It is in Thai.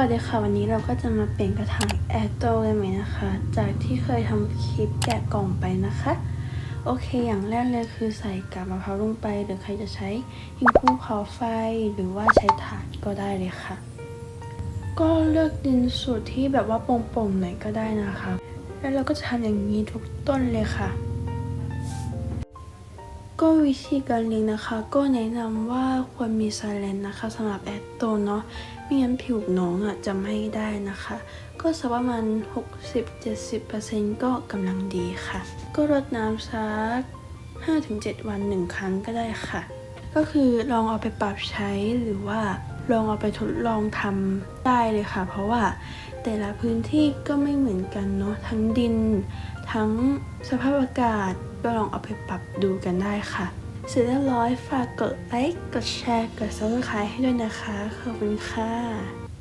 วัสดีค่ะ วันนี้เราก็จะมาเปลี่ยนกระถางแอร์โตกันไหมนะคะ จากที่เคยทำคลิปแกะกล่องไปนะคะ โอเคอย่างแรกเลยคือใส่กาบมะพร้าวลงไป หรือใครจะใช้หิ้งภูเขาไฟ หรือว่าใช้ถาดก็ได้เลยค่ะ ก็เลือกดินสูตรที่แบบว่าโป่งๆหน่อยก็ได้นะคะ แล้วเราก็จะทำอย่างนี้ทุกต้นเลยค่ะ ก็วิธีการเลี้ยงนะคะ ก็แนะนำว่าควรมีไซเลนนะคะสำหรับแอดโตเนาะไม่งั้นผิวน้องอะจะไม่ได้นะคะ ก็สักประมาณ 60-70%ก็กำลังดีค่ะ ก็รดน้ำสัก 5-7 วันหนึ่งครั้งก็ได้ค่ะ ก็คือลองเอาไปปรับใช้หรือว่าลองเอาไปทดลองทำได้เลยค่ะ เพราะว่าแต่ละพื้นที่ก็ไม่เหมือนกันเนาะทั้งดิน ทั้งสภาพอากาศ ก็ลองเอาไปปรับดูกันได้ค่ะ เสร็จเรียบร้อยฝากกดไลค์ กดแชร์ กด subscribe ให้ด้วยนะคะ ขอบคุณค่ะ